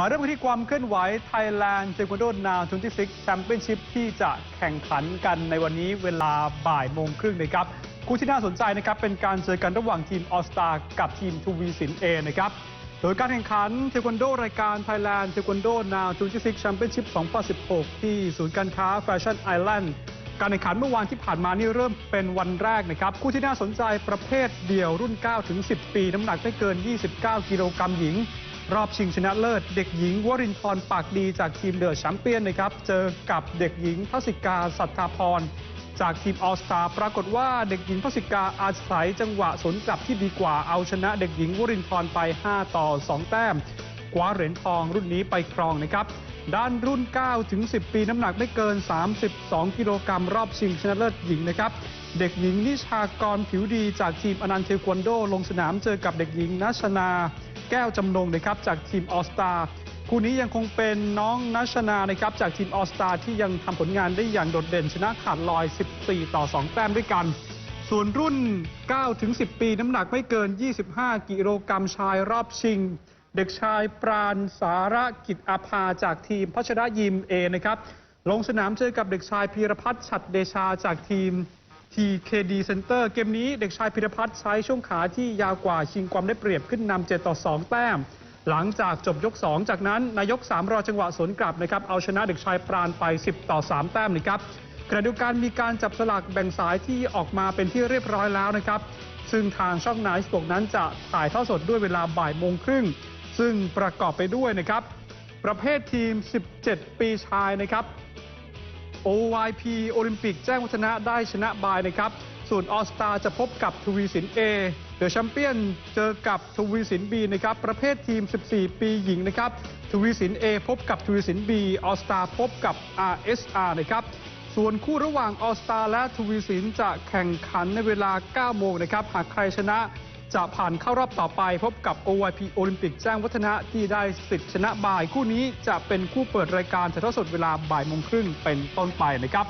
มาเริ่มกันที่ความเคลื่อนไหว Thailand Taekwondo Now 26 Championship ที่จะแข่งขันกันในวันนี้เวลาบ่ายโมงครึ่งนะครับ คู่ที่น่าสนใจนะครับเป็นการเจอกันระหว่างทีมออสตากับทีมทูวีสินเอนะครับ โดยการแข่งขันเทควันโดรายการ Thailand Taekwondo Now 26 Championship 2016 ที่ศูนย์การค้า Fashion Island การแข่งขันเมื่อวานที่ผ่านมานี่เริ่มเป็นวันแรกนะครับ คู่ที่น่าสนใจประเภทเดี่ยวรุ่น 9 ถึง 10 ปี น้ำหนักไม่เกิน 29 กิโลกรัมหญิง รอบชิงชนะเลิศ เด็กหญิงวรินทร์ปากดีจากทีมเดอะแชมเปี้ยนนะครับ เจอกับเด็กหญิงทศิกาสัทธาพร จากทีมออสตาปรากฏว่าเด็กหญิงทศิกาอาศัยจังหวะสวนกลับที่ดีกว่าเอาชนะเด็กหญิงวรินทร์ไป 5 ต่อ 2 แต้มคว้าเหรียญทองรุ่นนี้ไปครองนะครับด้านรุ่น 9 ถึง 10 ปีน้ำหนักไม่เกิน 32 กิโลกรัมรอบชิงชนะเลิศหญิงนะครับ เด็กหญิงนิชากรผิวดีจากทีมอนันต์เทควันโด ลงสนามเจอกับเด็กหญิงนัชนา แก้วจำนงนะครับจากทีมออสตาคู่นี้ยังคงเป็นน้องนัชนานะครับจากทีมออสตาที่ยังทำผลงานได้อย่างโดดเด่น ชนะขาดลอย 14 ต่อ 2 แต้มด้วยกัน ส่วนรุ่น9ถึง10 ปีน้ำหนักไม่เกิน 25 กิโลกรัมชายรอบชิง เด็กชายปราณสาระกิจอาภาจากทีมพัชรยิมเอนะครับลงสนามเจอกับเด็กชายพีรพัฒน์ฉัดเดชาจากทีม TKD Center เกมนี้เด็กชายพิรพัฒน์ใช้ช่วงขาที่ยาวกว่าชิงความได้เปรียบขึ้นนำ7ต่อ 2 แต้ม หลังจากจบยก 2 จากนั้น นายก 3 รอจังหวะสวนกลับนะครับเอาชนะเด็กชายปราณไป 10 ต่อ 3 แต้มนะครับขณะเดียวกันมีการจับสลากแบ่งสายที่ออกมาเป็นที่เรียบร้อยแล้วนะครับ ซึ่งทางช่องนายสปกนั้นจะถ่ายทอดสดด้วยเวลาบ่ายโมงครึ่ง ซึ่งประกอบไปด้วยนะครับ ประเภททีม 17 ปีชายนะครับ OYP โอลิมปิกแจ้งวัฒนะได้ชนะบายนะครับ ส่วนออสตาจะพบกับทวีสิน A เดอะแชมเปี้ยนเจอกับทวีสิน B นะครับ ประเภททีม 14 ปีหญิงนะครับ ทวีสิน A พบกับทวีสิน B ออสตาพบกับ RSR นะครับ ส่วนคู่ระหว่างออสตาและทวีสินจะแข่งขันในเวลา 9 โมงนะครับ หากใครชนะ จะผ่านเข้ารอบต่อไปพบกับ OYP โอลิมปิกแจ้งวัฒนะที่ได้สิทธิ์ชนะบ่าย คู่นี้จะเป็นคู่เปิดรายการถ่ายทอดสดเวลาบ่ายโมงครึ่งเป็นต้นไปนะครับ